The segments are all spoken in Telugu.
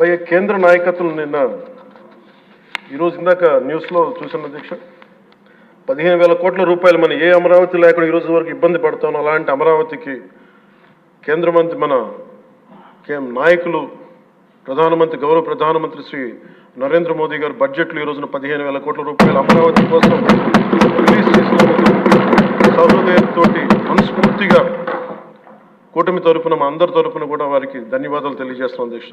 అలాగే కేంద్ర నాయకత్వం నిన్న ఈరోజు ఇందాక న్యూస్లో చూసిన అధ్యక్ష. పదిహేను వేల కోట్ల రూపాయలు మన ఏ అమరావతి లేకుండా ఈ రోజు వరకు ఇబ్బంది పడతాం అలాంటి అమరావతికి కేంద్ర మంత్రి మన కేం నాయకులు ప్రధానమంత్రి గౌరవ ప్రధానమంత్రి శ్రీ నరేంద్ర మోదీ గారు బడ్జెట్లో ఈ రోజున పదిహేను వేల కోట్ల రూపాయలు అమరావతి కోసం రిలీజ్ చేసినందుకు సహృదయంతో మనస్ఫూర్తిగా కూటమి తరఫున మా అందరి తరఫున కూడా వారికి ధన్యవాదాలు తెలియజేస్తున్నాం అధ్యక్ష.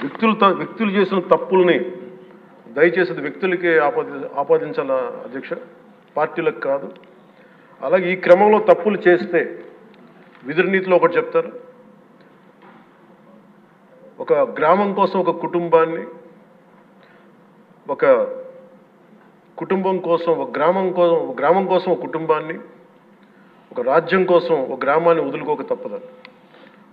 వ్యక్తులు త- వ్యక్తులు చేసిన తప్పుల్ని దయచేసి అది వ్యక్తులకే ఆపాది ఆపాదించాల అధ్యక్ష? పార్టీలకు కాదు. అలాగే ఈ క్రమంలో తప్పులు చేస్తే విధుల నీతిలో ఒకటి చెప్తారు. ఒక గ్రామం కోసం ఒక కుటుంబాన్ని ఒక కుటుంబం కోసం ఒక గ్రామం కోసం గ్రామం కోసం ఒక కుటుంబాన్ని ఒక రాజ్యం కోసం ఒక గ్రామాన్ని వదులుకోక తప్పదని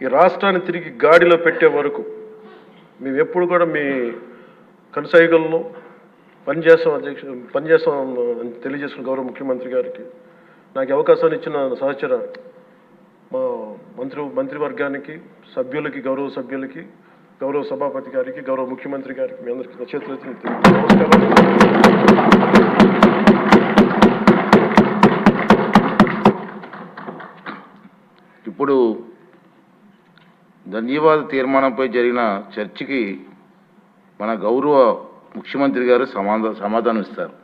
ఈ రాష్ట్రాన్ని తిరిగి గాడిలో పెట్టే వరకు మేము ఎప్పుడు కూడా మీ కనసాయిగల్లో పనిచేస్తాం అధ్యక్ష పనిచేస్తాం అని తెలియజేసిన గౌరవ ముఖ్యమంత్రి గారికి. నాకు అవకాశాన్ని ఇచ్చిన సహచర మా మంత్రి మంత్రివర్గానికి సభ్యులకి గౌరవ సభ్యులకి గౌరవ సభాపతి గారికి గౌరవ ముఖ్యమంత్రి గారికి మీ అందరికీ నా నమస్కారం. ఇప్పుడు ధన్యవాద తీర్మానంపై జరిగిన చర్చకి మన గౌరవ ముఖ్యమంత్రి గారు సమాధా సమాధానం ఇస్తారు.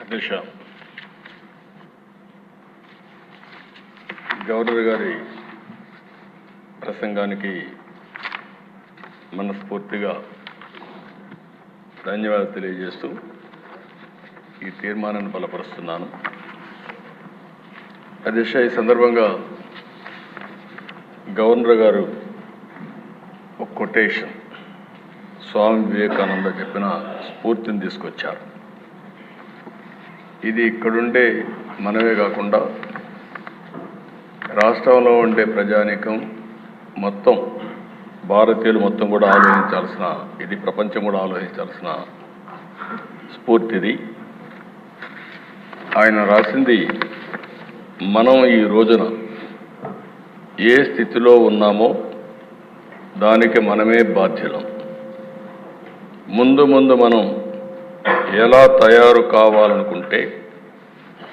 అధ్యక్ష గవర్నర్ గారి ప్రసంగానికి మనస్ఫూర్తిగా ధన్యవాదాలు తెలియజేస్తూ ఈ తీర్మానాన్ని బలపరుస్తున్నాను. అధ్యక్ష ఈ సందర్భంగా గవర్నర్ గారు ఒక కొటేషన్ స్వామి వివేకానంద చెప్పిన స్ఫూర్తిని తీసుకొచ్చారు. ఇది ఇక్కడుండే మనమే కాకుండా రాష్ట్రంలో ఉండే ప్రజానీకం మొత్తం భారతీయులు మొత్తం కూడా ఆలోచించాల్సిన ఇది ప్రపంచం కూడా ఆలోచించాల్సిన స్ఫూర్తిది. ఆయన రాసింది మనం ఈ రోజున ఏ స్థితిలో ఉన్నామో దానికి మనమే బాధ్యులం. ముందు ముందు మనం ఎలా తయారు కావాలనుకుంటే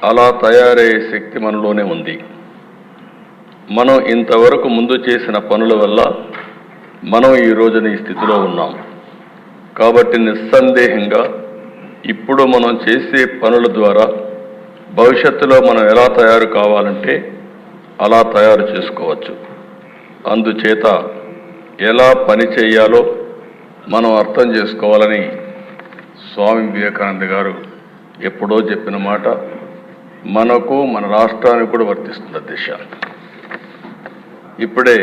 అలా తయారయ్యే శక్తి మనలోనే ఉంది. మనం ఇంతవరకు ముందు చేసిన పనుల వల్ల మనం ఈ రోజున ఈ స్థితిలో ఉన్నాం. కాబట్టి నిస్సందేహంగా ఇప్పుడు మనం చేసే పనుల ద్వారా భవిష్యత్తులో మనం ఎలా తయారు కావాలంటే అలా తయారు చేసుకోవచ్చు. అందుచేత ఎలా పని చేయాలో మనం అర్థం చేసుకోవాలని స్వామి వివేకానంద గారు ఎప్పుడో చెప్పిన మాట మనకు మన రాష్ట్రానికి కూడా వర్తిస్తుంది దిశ. ఇప్పుడే